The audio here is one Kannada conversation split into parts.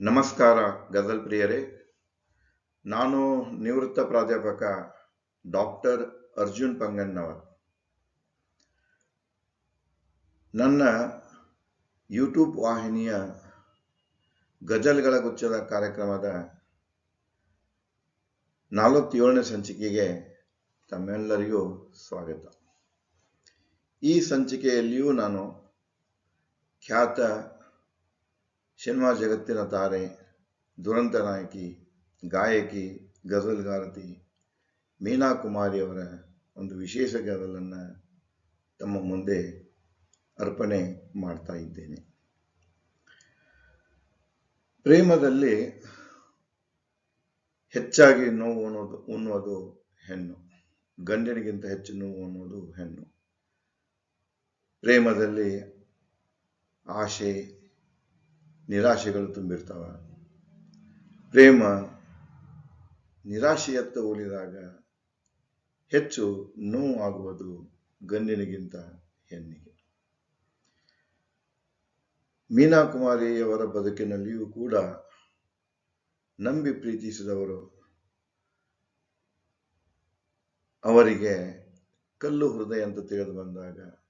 ನಮಸ್ಕಾರ, ಗಜಲ್ ಪ್ರಿಯರೇ. ನಾನು ನಿವೃತ್ತ ಪ್ರಾಧ್ಯಾಪಕ ಡಾಕ್ಟರ್ ಅರ್ಜುನ್ ಪಂಗನ್ನವರ್ ನನ್ನ ಯೂಟ್ಯೂಬ್ ವಾಹಿನಿಯ ಗಜಲ್ಗಳ ಗುಚ್ಛದ ಕಾರ್ಯಕ್ರಮದ ನಲವತ್ತೇಳನೇ ಸಂಚಿಕೆಗೆ ತಮ್ಮೆಲ್ಲರಿಗೂ ಸ್ವಾಗತ. ಈ ಸಂಚಿಕೆಯಲ್ಲಿಯೂ ನಾನು ಖ್ಯಾತ ಸಿನಿಮಾ ಜಗತ್ತಿನ ತಾರೆ, ದುರಂತ ನಾಯಕಿ, ಗಾಯಕಿ ಗಜಲ್ಗಾರತಿ ಮೀನಾ ಕುಮಾರಿಯವರ ಒಂದು ವಿಶೇಷ ಗಜಲನ್ನು ತಮ್ಮ ಮುಂದೆ ಅರ್ಪಣೆ ಮಾಡ್ತಾ ಇದ್ದೇನೆ. ಪ್ರೇಮದಲ್ಲಿ ಹೆಚ್ಚಾಗಿ ನೋವು ಅನ್ನೋದು ಉಣ್ಣೋದು ಹೆಣ್ಣು. ಗಂಡನಿಗಿಂತ ಹೆಚ್ಚು ನೋವು ಅನ್ನೋದು ಹೆಣ್ಣು. ಪ್ರೇಮದಲ್ಲಿ ಆಶೆ ನಿರಾಶೆಗಳು ತುಂಬಿರ್ತಾವ. ಪ್ರೇಮ ನಿರಾಶೆಯತ್ತ ಒಲಿದಾಗ ಹೆಚ್ಚು ನೋವು ಆಗುವುದು ಗಂಡಿನಿಗಿಂತ ಹೆಣ್ಣಿಗೆ. ಮೀನಾಕುಮಾರಿಯವರ ಬದುಕಿನಲ್ಲಿಯೂ ಕೂಡ ನಂಬಿ ಪ್ರೀತಿಸಿದವರು ಅವರಿಗೆ ಕಲ್ಲು ಹೃದಯ ಅಂತ ತಿಳಿದು ಬಂದಾಗ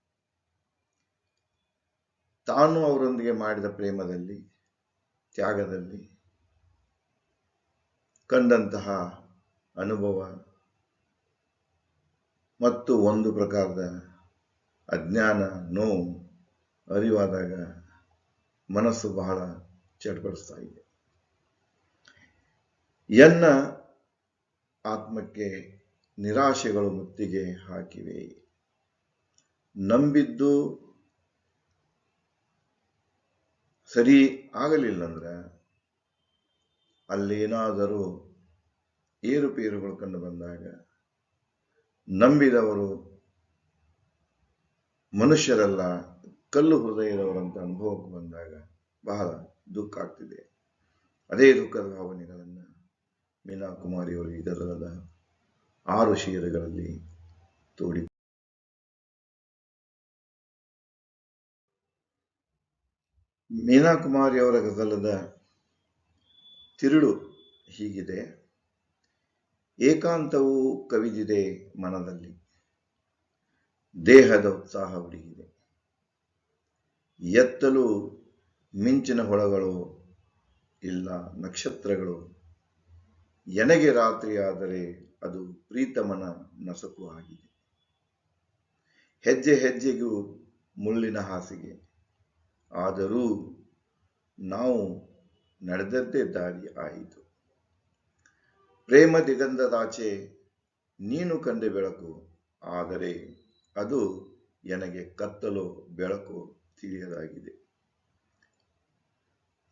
ತಾನು ಅವರೊಂದಿಗೆ ಮಾಡಿದ ಪ್ರೇಮದಲ್ಲಿ, ತ್ಯಾಗದಲ್ಲಿ ಕಂಡಂತಹ ಅನುಭವ ಮತ್ತು ಒಂದು ಪ್ರಕಾರದ ಅಜ್ಞಾನ, ನೋವು ಅರಿವಾದಾಗ ಮನಸ್ಸು ಬಹಳ ಚಡ್ಪಡಿಸ್ತಾ ಇದೆ. ಎನ್ನ ಆತ್ಮಕ್ಕೆ ನಿರಾಶೆಗಳು ಮುತ್ತಿಗೆ ಹಾಕಿವೆ. ನಂಬಿದ್ದು ಸರಿ ಆಗಲಿಲ್ಲ ಅಂದರೆ ಅಲ್ಲೇನಾದರೂ ಏರುಪೇರುಗಳು ಕಂಡು ಬಂದಾಗ ನಂಬಿದವರು ಮನುಷ್ಯರೆಲ್ಲ, ಕಲ್ಲು ಹೃದಯದವರಂತ ಅನುಭವಕ್ಕೆ ಬಂದಾಗ ಬಹಳ ದುಃಖ ಆಗ್ತಿದೆ. ಅದೇ ದುಃಖದ ಭಾವನೆಗಳನ್ನು ಮೀನಾ ಕುಮಾರಿಯವರು ಇದರದ ಆರು ಶೀರಗಳಲ್ಲಿ ತೋಡಿ ಮೀನಾ ಕುಮಾರಿಯವರ ಗಜಲದ ತಿರುಳು ಹೀಗಿದೆ. ಏಕಾಂತವು ಕವಿದಿದೆ ಮನದಲ್ಲಿ. ದೇಹದ ಉತ್ಸಾಹ ಹುಡುಗಿದೆ ಎತ್ತಲು ಮಿಂಚಿನ ಹೊಳಗಳು ಇಲ್ಲ ನಕ್ಷತ್ರಗಳು? ಎನಗೆ ರಾತ್ರಿಯಾದರೆ ಅದು ಪ್ರೀತಮನ ನಸುಕು ಆಗಿದೆ. ಹೆಜ್ಜೆ ಹೆಜ್ಜೆಗೂ ಮುಳ್ಳಿನ ಹಾಸಿಗೆ. ಆದರೂ ನಾವು ನಡೆದದ್ದೇ ದಾರಿ ಆಯಿತು. ಪ್ರೇಮ ದಿಗಂಧದಾಚೆ ನೀನು ಕಂಡೆ ಬೆಳಕು, ಆದರೆ ಅದು ನನಗೆ ಕತ್ತಲು ಬೆಳಕು ತಿಳಿಯದಾಗಿದೆ.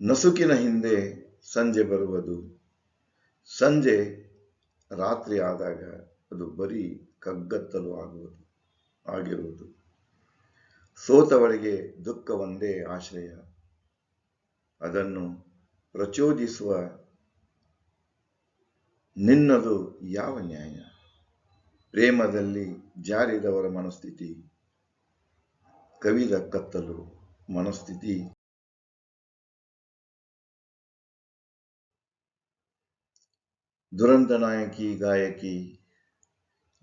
ನಸುಕಿನ ಹಿಂದೆ ಸಂಜೆ ಬರುವುದು, ಸಂಜೆ ರಾತ್ರಿ ಆದಾಗ ಅದು ಬರೀ ಕಗ್ಗತ್ತಲು ಆಗುವುದು, ಆಗಿರುವುದು. ಸೋತವಳಿಗೆ ದುಃಖ ಒಂದೇ ಆಶ್ರಯ. ಅದನ್ನು ಪ್ರಚೋದಿಸುವ ನಿನ್ನದು ಯಾವ ನ್ಯಾಯ? ಪ್ರೇಮದಲ್ಲಿ ಜಾರಿದವರ ಮನಸ್ಥಿತಿ, ಕವಿದ ಕತ್ತಲು ಮನಸ್ಥಿತಿ. ದುರಂತ ನಾಯಕಿ, ಗಾಯಕಿ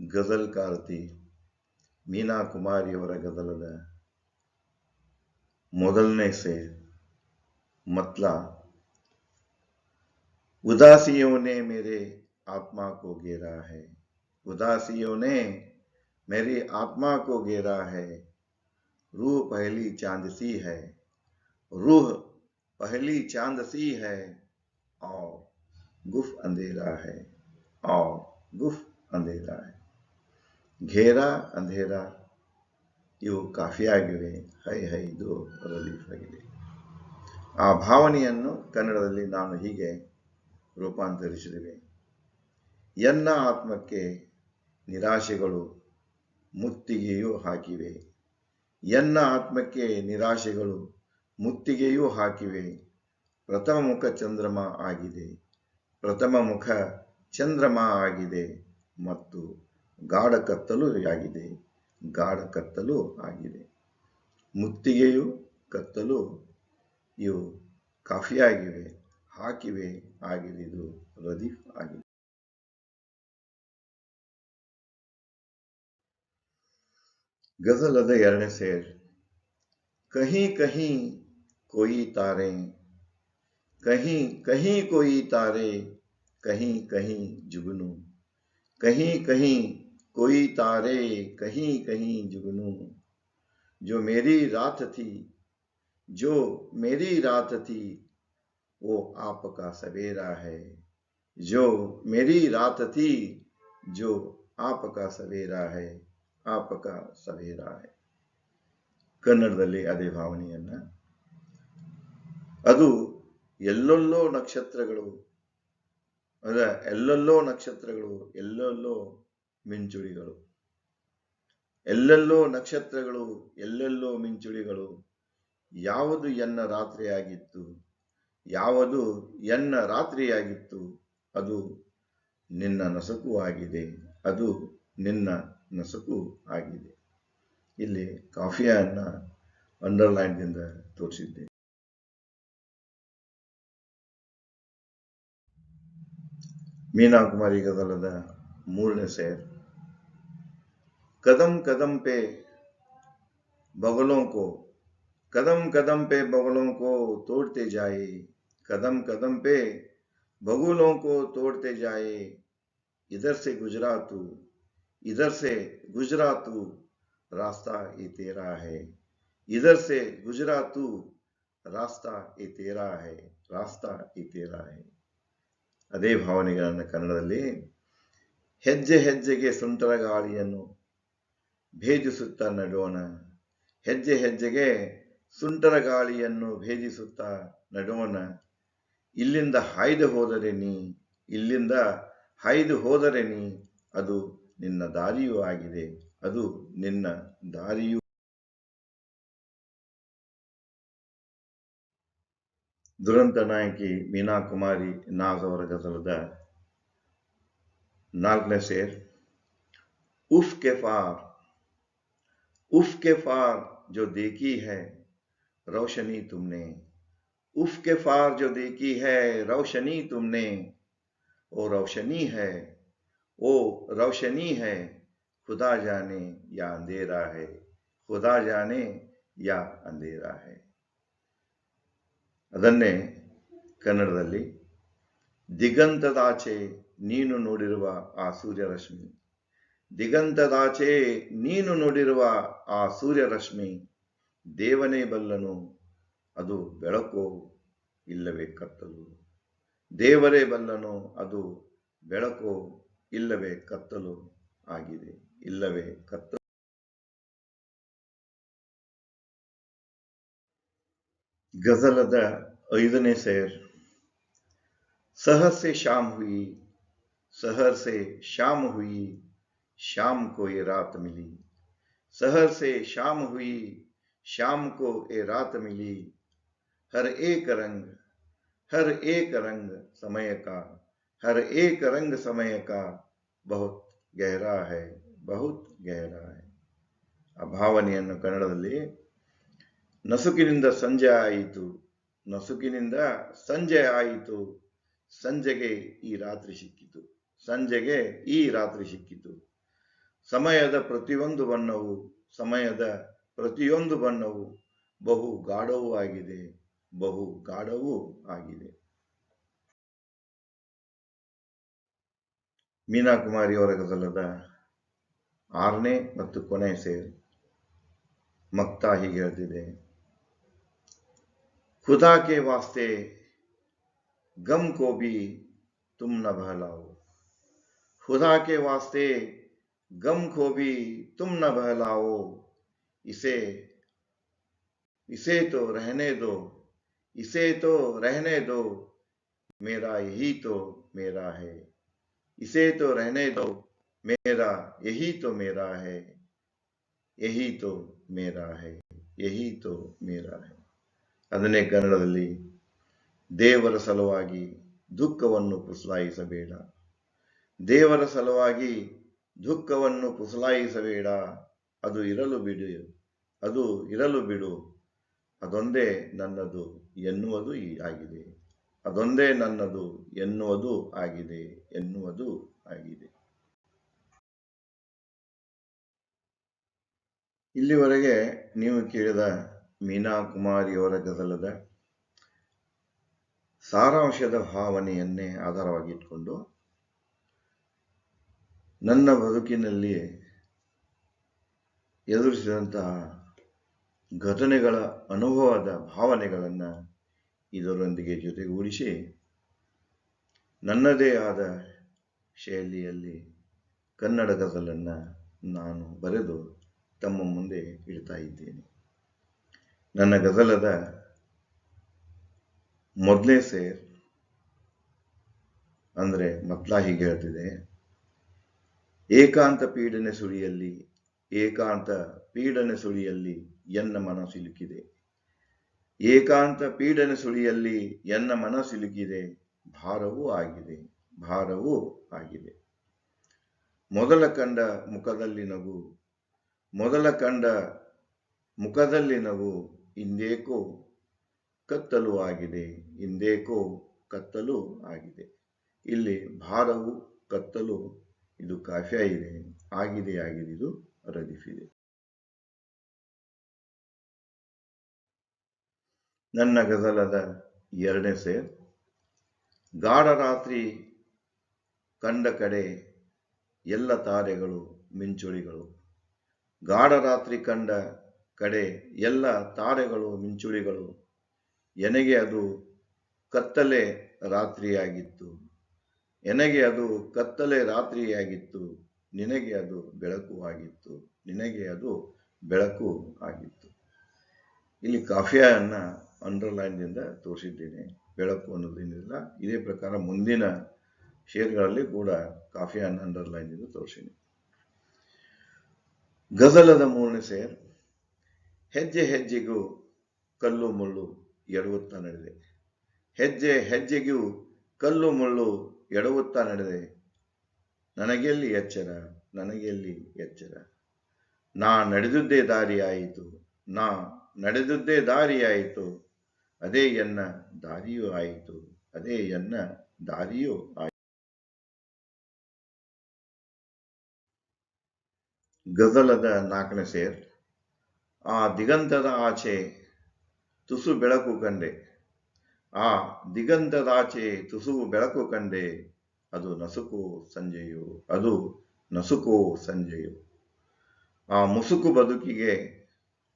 ಗಜಲ್ಕಾರತಿ ಮೀನಾ ಕುಮಾರಿಯವರ ಗಜಲದ मोदलने से मतला उदासियों ने मेरे आत्मा को घेरा है उदासियों ने मेरी आत्मा को घेरा है रूह पहली चाँद सी है रूह पहली चाँद सी है और गुफ अंधेरा है और गुफ अंधेरा है घेरा अंधेरा ಇವು ಕಾಫಿಯಾಗಿವೆ ಹೈ ಹೈ, ಇದು ರಿಲೀಫ್ ಆಗಿದೆ. ಆ ಭಾವನೆಯನ್ನು ಕನ್ನಡದಲ್ಲಿ ನಾನು ಹೀಗೆ ರೂಪಾಂತರಿಸಿದ್ದೇವೆ. ಎನ್ನ ಆತ್ಮಕ್ಕೆ ನಿರಾಶೆಗಳು ಮುತ್ತಿಗೆಯೂ ಹಾಕಿವೆ. ಎನ್ನ ಆತ್ಮಕ್ಕೆ ನಿರಾಶೆಗಳು ಮುತ್ತಿಗೆಯೂ ಹಾಕಿವೆ. ಪ್ರಥಮ ಮುಖ ಚಂದ್ರಮ ಆಗಿದೆ. ಪ್ರಥಮ ಮುಖ ಚಂದ್ರಮ ಆಗಿದೆ ಮತ್ತು ಗಾಢ ಕತ್ತಲು ಆಗಿದೆ. ಗಾಢ ಕತ್ತಲು ಆಗಿದೆ. ಮುತ್ತಿಗೆಯು ಕತ್ತಲು, ಇವು ಕಾಫಿಯಾಗಿವೆ ಹಾಕಿವೆ ಆಗಿದೆ ಇದು ರದೀಫ್ ಆಗಿದೆ ಗಜಲದ ಎರಡನೇ ಸೇರ್. ಕಹಿ ಕಹಿ ಕೊಯಿ ತಾರೆ ಕಹಿ ಕಹಿ ಕೊಯಿ ತಾರೆ ಕಹಿ ಕಹಿ ಜುಗುನು, ಕಹಿ ಕಹಿ कोई तारे कहीं कहीं जुगनू जो मेरी रात थी जो मेरी रात थी वो आपका सवेरा है जो मेरी रात थी जो आपका ಸವೇರಾ है आपका ಸವೇರಾ है ಕನ್ನಡದಲ್ಲಿ ಅದೇ ಭಾವನೆಯನ್ನ ಅದು ಎಲ್ಲೆಲ್ಲೋ ನಕ್ಷತ್ರಗಳು ಅದ ಎಲ್ಲೆಲ್ಲೋ ನಕ್ಷತ್ರಗಳು ಎಲ್ಲೆಲ್ಲೋ ಮಿಂಚುಳಿಗಳು. ಎಲ್ಲೆಲ್ಲೋ ನಕ್ಷತ್ರಗಳು, ಎಲ್ಲೆಲ್ಲೋ ಮಿಂಚುಳಿಗಳು, ಯಾವುದು ಎನ್ನ ರಾತ್ರಿಯಾಗಿತ್ತು, ಯಾವುದು ಎನ್ನ ರಾತ್ರಿಯಾಗಿತ್ತು, ಅದು ನಿನ್ನ ನಸಕು ಆಗಿದೆ, ಅದು ನಿನ್ನ ನಸಕು ಆಗಿದೆ. ಇಲ್ಲಿ ಕಾಫಿಯನ್ನು ಅಂಡರ್ಲೈನ್ದಿಂದ ತೋರಿಸಿದ್ದೆ. ಮೀನಾಕುಮಾರಿ ಗದಲದ ಮೂರನೇ ಸೇರ್. कदम कदम पे बगलों को कदम कदम पे बगलों को तोड़ते जाए कदम कदम पे बगुलों को तोड़ते जाए इधर से गुजरा तू इधर से गुजरा तू रास्ता ये तेरा है इधर से गुजरा तू रास्ता ये तेरा है रास्ता ये तेरा है ಅದೇ ಭಾವನೆಗಳನ್ನು ಕನ್ನಡದಲ್ಲಿ ಹೆಜ್ಜೆ ಹೆಜ್ಜೆಗೆ ಸುಂಟರ ಗಾಳಿಯನ್ನು ಭೇದಿಸುತ್ತಾ ನಡೋಣ ಹೆಜ್ಜೆ ಹೆಜ್ಜೆಗೆ ಸುಂಟರ ಗಾಳಿಯನ್ನು ಭೇದಿಸುತ್ತಾ ನಡೋಣ ಇಲ್ಲಿಂದ ಹಾಯ್ದು ಹೋದರೆ ನೀ, ಇಲ್ಲಿಂದ ಹಾಯ್ದು ಹೋದರೆ ನೀ, ಅದು ನಿನ್ನ ದಾರಿಯೂ ಆಗಿದೆ, ಅದು ನಿನ್ನ ದಾರಿಯೂ. ದುರಂತ ನಾಯಕಿ ಮೀನಾ ಕುಮಾರಿ ನಾಗ್ ಅವರ ನಾಲ್ಕನೇ ಸೇರ್. ಉಫ್ ಕೆಫಾರ್ उफ के फार जो देखी है रोशनी तुमने उफ के फार जो देखी है रोशनी तुमने ओ रोशनी है ओ रोशनी है खुदा जाने या अंधेरा है खुदा जाने या अंधेरा है ಅದನ್ನೇ ಕನ್ನಡದಲ್ಲಿ ದಿಗಂತದಾಚೆ ನೀನು ನೋಡಿರುವ ಆ ಸೂರ್ಯರಶ್ಮಿ ದಿಗಂತದಾಚೆ ನೀನು ನೋಡಿರುವ ಆ ಸೂರ್ಯರಶ್ಮಿ ದೇವನೇ ಬಲ್ಲನು ಅದು ಬೆಳಕೋ ಇಲ್ಲವೇ ಕತ್ತಲು ದೇವರೇ ಬಲ್ಲನು ಅದು ಬೆಳಕೋ ಇಲ್ಲವೇ ಕತ್ತಲು ಆಗಿದೆ ಇಲ್ಲವೇ ಕತ್ತಲು गजलद ऐदने शेर सहर से शाम हुई सहर से शाम हुई शाम को ये रात मिली सहर से शाम हुई शाम को ये रात मिली हर एक रंग हर एक रंग समय का हर एक रंग समय का बहुत गहरा है बहुत गहरा है ಆ ಭಾವನೆಯನ್ನು ಕನ್ನಡದಲ್ಲಿ ನಸುಕಿನಿಂದ ಸಂಜೆ ಆಯಿತು ನಸುಕಿನಿಂದ ಸಂಜೆ ಆಯಿತು ಸಂಜೆಗೆ ಈ ರಾತ್ರಿ ಸಿಕ್ಕಿತು ಸಂಜೆಗೆ ಈ ರಾತ್ರಿ ಸಿಕ್ಕಿತು ಸಮಯದ ಪ್ರತಿಯೊಂದು ಬಣ್ಣವು, ಸಮಯದ ಪ್ರತಿಯೊಂದು ಬಣ್ಣವು ಬಹು ಗಾಢವೂ ಆಗಿದೆ, ಬಹು ಗಾಢವೂ ಆಗಿದೆ. ಮೀನಾಕುಮಾರಿ ಅವರ ಗದಲದ ಆರನೇ ಮತ್ತು ಕೊನೆಯ ಸೇರ್. ಮಕ್ತಾ ಹೀಗೆ ಹೇಳ್ತಿದೆ, ಖುದಾಕೆ ವಾಸ್ತೆ ಗಮ್ ಕೋಬಿ ತುಮ್ನ ಬಹಲಾವು. ಖುದಾಕೆ ವಾಸ್ತೆ गम को भी तुम न बहलाओ इसे इसे तो रहने दो इसे तो रहने दो मेरा यही तो मेरा है इसे तो रहने दो मेरा यही तो मेरा है यही तो मेरा है यही तो मेरा है ಅದನ್ನೇ ಕನ್ನಡದಲ್ಲಿ ದೇವರ ಸಲುವಾಗಿ ದುಃಖವನ್ನು ಪುಸಲಾಯಿಸಬೇಡ ದೇವರ ಸಲುವಾಗಿ ದುಃಖವನ್ನು ಪುಸಲಾಯಿಸಬೇಡ. ಅದು ಇರಲು ಬಿಡು. ಅದು ಇರಲು ಬಿಡು. ಅದೊಂದೇ ನನ್ನದು ಎನ್ನುವುದು ಆಗಿದೆ. ಅದೊಂದೇ ನನ್ನದು ಎನ್ನುವುದು ಆಗಿದೆ ಎನ್ನುವುದು ಆಗಿದೆ. ಇಲ್ಲಿವರೆಗೆ ನೀವು ಕೇಳಿದ ಮೀನಾ ಕುಮಾರಿಯವರ ಗದಲದ ಸಾರಾಂಶದ ಭಾವನೆಯನ್ನೇ ಆಧಾರವಾಗಿಟ್ಕೊಂಡು ನನ್ನ ಬದುಕಿನಲ್ಲಿ ಎದುರಿಸಿದಂತಹ ಘಟನೆಗಳ ಅನುಭವದ ಭಾವನೆಗಳನ್ನು ಇದರೊಂದಿಗೆ ಜೊತೆಗೂಡಿಸಿ ನನ್ನದೇ ಆದ ಶೈಲಿಯಲ್ಲಿ ಕನ್ನಡ ಗಜಲನ್ನು ನಾನು ಬರೆದು ತಮ್ಮ ಮುಂದೆ ಇಡ್ತಾ ಇದ್ದೇನೆ. ನನ್ನ ಗಜಲದ ಮೊದಲೇ ಸೇರ್ ಅಂದರೆ ಮತ್ಲಾ ಹೀಗೆ ಹೇಳ್ತಿದೆ. ಏಕಾಂತ ಪೀಡನೆ ಸುಳಿಯಲ್ಲಿ, ಏಕಾಂತ ಪೀಡನೆ ಸುಳಿಯಲ್ಲಿ ಎನ್ನ ಮನ ಸಿಲುಕಿದೆ. ಏಕಾಂತ ಪೀಡನೆ ಸುಳಿಯಲ್ಲಿ ಎನ್ನ ಮನ ಸಿಲುಕಿದೆ, ಭಾರವೂ ಆಗಿದೆ ಭಾರವೂ ಆಗಿದೆ. ಮೊದಲ ಕಂಡ ಮುಖದಲ್ಲಿ ನಗು, ಮೊದಲ ಕಂಡ ಮುಖದಲ್ಲಿ ನಗು ಇಂದೇಕೋ ಕತ್ತಲು ಆಗಿದೆ ಹಿಂದೇಕೋ ಕತ್ತಲು ಆಗಿದೆ. ಇಲ್ಲಿ ಭಾರವು ಕತ್ತಲು ಇದು ಕಾಫಿ ಇದೆ ಆಗಿದೆ ಆಗಿದೆ. ಇದು ರದೀಫ್ ಇದೆ. ನನ್ನ ಗಜಲದ ಎರಡನೇ ಸೇರ್. ಗಾಢ ರಾತ್ರಿ ಕಂಡ ಕಡೆ ಎಲ್ಲ ತಾರೆಗಳು, ಮಿಂಚುಳಿಗಳು. ಗಾಢ ರಾತ್ರಿ ಕಂಡ ಕಡೆ ಎಲ್ಲ ತಾರೆಗಳು, ಮಿಂಚುಳಿಗಳು. ಎನಗೆ ಅದು ಕತ್ತಲೆ ರಾತ್ರಿಯಾಗಿತ್ತು. ಎನಗೆ ಅದು ಕತ್ತಲೆ ರಾತ್ರಿಯಾಗಿತ್ತು, ನಿನಗೆ ಅದು ಬೆಳಕು ಆಗಿತ್ತು, ನಿನಗೆ ಅದು ಬೆಳಕು ಆಗಿತ್ತು. ಇಲ್ಲಿ ಕಾಫಿಯನ್ನ ಅಂಡರ್ಲೈನ್ದಿಂದ ತೋರಿಸಿದ್ದೇನೆ, ಬೆಳಕು ಅನ್ನೋದೇನಿಲ್ಲ ಇದೇ ಪ್ರಕಾರ ಮುಂದಿನ ಶೇರ್ಗಳಲ್ಲಿ ಕೂಡ ಕಾಫಿಯನ್ನು ಅಂಡರ್ಲೈನ್ದಿಂದ ತೋರಿಸಿನಿ. ಗಜಲದ ಮೂರನೇ ಸೇರ್ ಹೆಜ್ಜೆ ಹೆಜ್ಜೆಗೂ ಕಲ್ಲು ಮುಳ್ಳು ಎಡವುತ್ತಾ ನಡೆದಿದೆ ಹೆಜ್ಜೆ ಹೆಜ್ಜೆಗೂ ಕಲ್ಲು ಮುಳ್ಳು ಎಡವುತ್ತಾ ನಡೆದೆ. ನನಗೆಲ್ಲಿ ಎಚ್ಚರ? ನನಗೆಲ್ಲಿ ಎಚ್ಚರ? ನಾ ನಡೆದುದ್ದೇ ದಾರಿಯಾಯಿತು ನಾ ನಡೆದುದ್ದೇ ದಾರಿಯಾಯಿತು ಅದೇ ಎನ್ನ ದಾರಿಯೂ ಆಯಿತು. ಅದೇ ಎನ್ನ ದಾರಿಯೂ ಆಯಿತು. ಗಜಲದ ನಾಲ್ಕನೇ ಸೇರ್. ಆ ದಿಗಂತದ ಆಚೆ ತುಸು ಬೆಳಕು ಕಂಡೆ. ಆ ದಿಗಂತದಾಚೆ ತುಸು ಬೆಳಕು ಕಂಡೆ ಅದು ನಸುಕು ಸಂಜೆಯು, ಅದು ನಸುಕು ಸಂಜೆಯು. ಆ ಮುಸುಕು ಬದುಕಿಗೆ,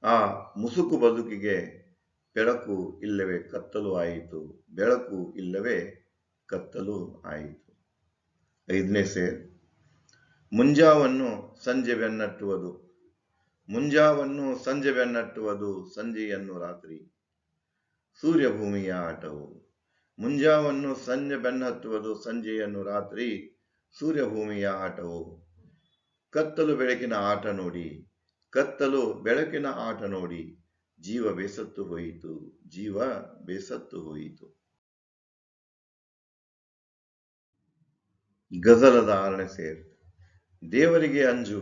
ಆ ಮುಸುಕು ಬದುಕಿಗೆ ಬೆಳಕು ಇಲ್ಲವೇ ಕತ್ತಲು ಆಯಿತು. ಬೆಳಕು ಇಲ್ಲವೇ ಕತ್ತಲು ಆಯಿತು. ಐದನೇ ಸೇ ಮುಂಜಾವನ್ನು ಸಂಜೆ ಬೆನ್ನಟ್ಟುವುದು. ಮುಂಜಾವನ್ನು ಸಂಜೆ ಬೆನ್ನಟ್ಟುವುದು ಸಂಜೆಯನ್ನು ರಾತ್ರಿ. ಸೂರ್ಯ ಭೂಮಿಯ ಆಟವು. ಮುಂಜಾವನ್ನು ಸಂಜೆ ಬೆನ್ನತ್ತುವುದು ಸಂಜೆಯನ್ನು ರಾತ್ರಿ ಸೂರ್ಯ ಭೂಮಿಯ ಆಟವು. ಕತ್ತಲು ಬೆಳಕಿನ ಆಟ ನೋಡಿ, ಕತ್ತಲು ಬೆಳಕಿನ ಆಟ ನೋಡಿ, ಜೀವ ಬೇಸತ್ತು ಹೋಯಿತು, ಜೀವ ಬೇಸತ್ತು ಹೋಯಿತು. ಗಜಲದ ಆರನೇ ಸೇರ್. ದೇವರಿಗೆ ಅಂಜು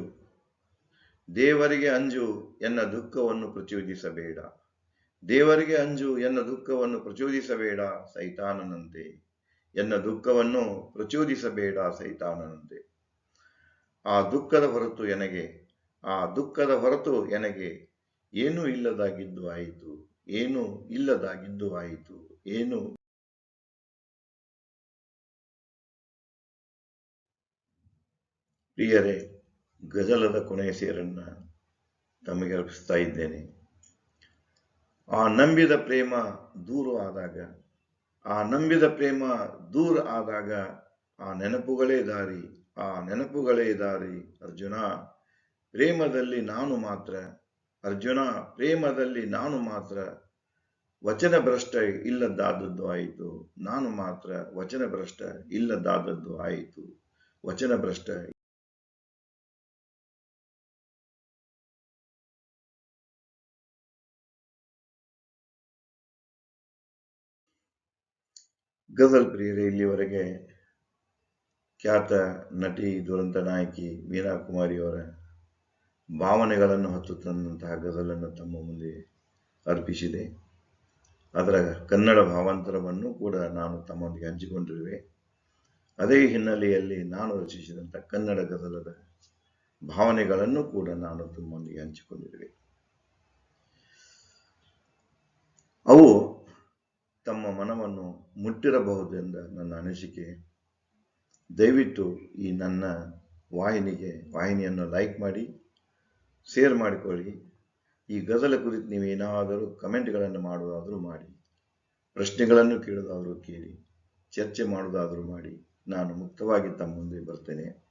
ದೇವರಿಗೆ ಅಂಜು ಎನ್ನ ದುಃಖವನ್ನು ಪ್ರಚೋದಿಸಬೇಡ. ದೇವರಿಗೆ ಅಂಜು ಎನ್ನ ದುಃಖವನ್ನು ಪ್ರಚೋದಿಸಬೇಡ ಸೈತಾನನಂತೆ. ಎನ್ನ ದುಃಖವನ್ನು ಪ್ರಚೋದಿಸಬೇಡ ಸೈತಾನನಂತೆ. ಆ ದುಃಖದ ಹೊರತು ಎನಗೆ, ಆ ದುಃಖದ ಹೊರತು ಎನಗೆ ಏನೂ ಇಲ್ಲದಾಗಿದ್ದು ಆಯಿತು, ಏನು ಇಲ್ಲದಾಗಿದ್ದು ಆಯಿತು, ಏನು ಪ್ರಿಯರೇ, ಗಜಲದ ಕೊನೆಯ ಸೇರನ್ನ ತಮಗೆ ಅರ್ಪಿಸ್ತಾ ಇದ್ದೇನೆ. ಆ ನಂಬಿದ ಪ್ರೇಮ ದೂರ ಆದಾಗ, ಆ ನಂಬಿದ ಪ್ರೇಮ ದೂರ ಆದಾಗ, ಆ ನೆನಪುಗಳೇ ದಾರಿ, ಆ ನೆನಪುಗಳೇ ದಾರಿ, ಅರ್ಜುನ, ಪ್ರೇಮದಲ್ಲಿ ನಾನು ಮಾತ್ರ, ಅರ್ಜುನ, ಪ್ರೇಮದಲ್ಲಿ ನಾನು ಮಾತ್ರ, ವಚನ ಭ್ರಷ್ಟ ಇಲ್ಲದಾದದ್ದು ಆಯಿತು, ನಾನು ಮಾತ್ರ, ವಚನ ಭ್ರಷ್ಟ ಇಲ್ಲದಾದದ್ದು ಆಯಿತು, ವಚನ ಭ್ರಷ್ಟ ಗಜಲ್ ಪ್ರಿಯರೇ, ಇಲ್ಲಿವರೆಗೆ ಖ್ಯಾತ ನಟಿ, ದುರಂತ ನಾಯಕಿ ಮೀನಾ ಕುಮಾರಿಯವರ ಭಾವನೆಗಳನ್ನು ಹೊತ್ತು ತಂದಂತಹ ಗಜಲನ್ನು ತಮ್ಮ ಮುಂದೆ ಅರ್ಪಿಸಿದೆ. ಅದರ ಕನ್ನಡ ಭಾವಾಂತರವನ್ನು ಕೂಡ ನಾನು ತಮ್ಮೊಂದಿಗೆ ಹಂಚಿಕೊಂಡಿರುವೆ. ಅದೇ ಹಿನ್ನೆಲೆಯಲ್ಲಿ ನಾನು ರಚಿಸಿದಂಥ ಕನ್ನಡ ಗದಲದ ಭಾವನೆಗಳನ್ನು ಕೂಡ ನಾನು ತಮ್ಮೊಂದಿಗೆ ಹಂಚಿಕೊಂಡಿರುವೆ. ತಮ್ಮ ಮನವನ್ನು ಮುಟ್ಟಿರಬಹುದೆಂದ ನನ್ನ ಅನಿಸಿಕೆ. ದಯವಿಟ್ಟು ಈ ನನ್ನ ವಾಹಿನಿಗೆ, ವಾಹಿನಿಯನ್ನು ಲೈಕ್ ಮಾಡಿ, ಶೇರ್ ಮಾಡಿಕೊಳ್ಳಿ. ಈ ಗಜಲ ಕುರಿತು ನೀವು ಏನಾದರೂ ಕಮೆಂಟ್ಗಳನ್ನು ಮಾಡುವುದಾದರೂ ಮಾಡಿ. ಪ್ರಶ್ನೆಗಳನ್ನು ಕೇಳೋದಾದರೂ ಕೇಳಿ. ಚರ್ಚೆ ಮಾಡುವುದಾದರೂ ಮಾಡಿ. ನಾನು ಮುಕ್ತವಾಗಿ ತಮ್ಮ ಮುಂದೆ ಬರ್ತೇನೆ.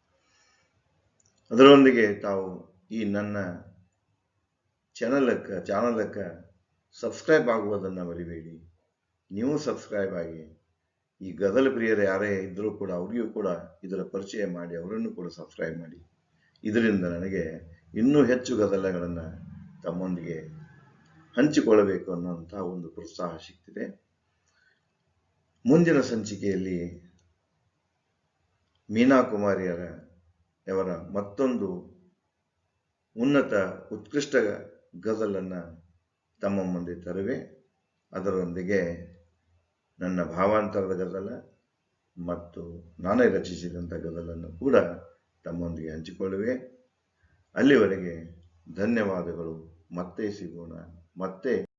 ಅದರೊಂದಿಗೆ ತಾವು ಈ ನನ್ನ ಚಾನಲಕ್ಕೆ ಚಾನಲಕ್ಕೆ ಸಬ್ಸ್ಕ್ರೈಬ್ ಆಗುವುದನ್ನು ಮರಿಬೇಡಿ. ನೀವು ಸಬ್ಸ್ಕ್ರೈಬ್ ಆಗಿ, ಈ ಗದಲ ಪ್ರಿಯರು ಯಾರೇ ಇದ್ದರೂ ಕೂಡ ಅವರಿಗೂ ಕೂಡ ಇದರ ಪರಿಚಯ ಮಾಡಿ, ಅವರನ್ನು ಕೂಡ ಸಬ್ಸ್ಕ್ರೈಬ್ ಮಾಡಿ. ಇದರಿಂದ ನನಗೆ ಇನ್ನೂ ಹೆಚ್ಚು ಗದಲಗಳನ್ನು ತಮ್ಮೊಂದಿಗೆ ಹಂಚಿಕೊಳ್ಳಬೇಕು ಅನ್ನುವಂಥ ಒಂದು ಪ್ರೋತ್ಸಾಹ ಸಿಗ್ತಿದೆ. ಮುಂದಿನ ಸಂಚಿಕೆಯಲ್ಲಿ ಮೀನಾ ಕುಮಾರಿಯರ ಅವರ ಮತ್ತೊಂದು ಉನ್ನತ ಉತ್ಕೃಷ್ಟ ಗದಲನ್ನು ತಮ್ಮ ಮುಂದೆ ತರುವೆ. ಅದರೊಂದಿಗೆ ನನ್ನ ಭಾವಾಂತರದ ಗದಲ ಮತ್ತು ನಾನೇ ರಚಿಸಿದಂಥ ಗದಲನ್ನು ಕೂಡ ತಮ್ಮೊಂದಿಗೆ ಹಂಚಿಕೊಳ್ಳುವೆ. ಅಲ್ಲಿವರೆಗೆ ಧನ್ಯವಾದಗಳು. ಮತ್ತೆ ಸಿಗೋಣ. ಮತ್ತೆ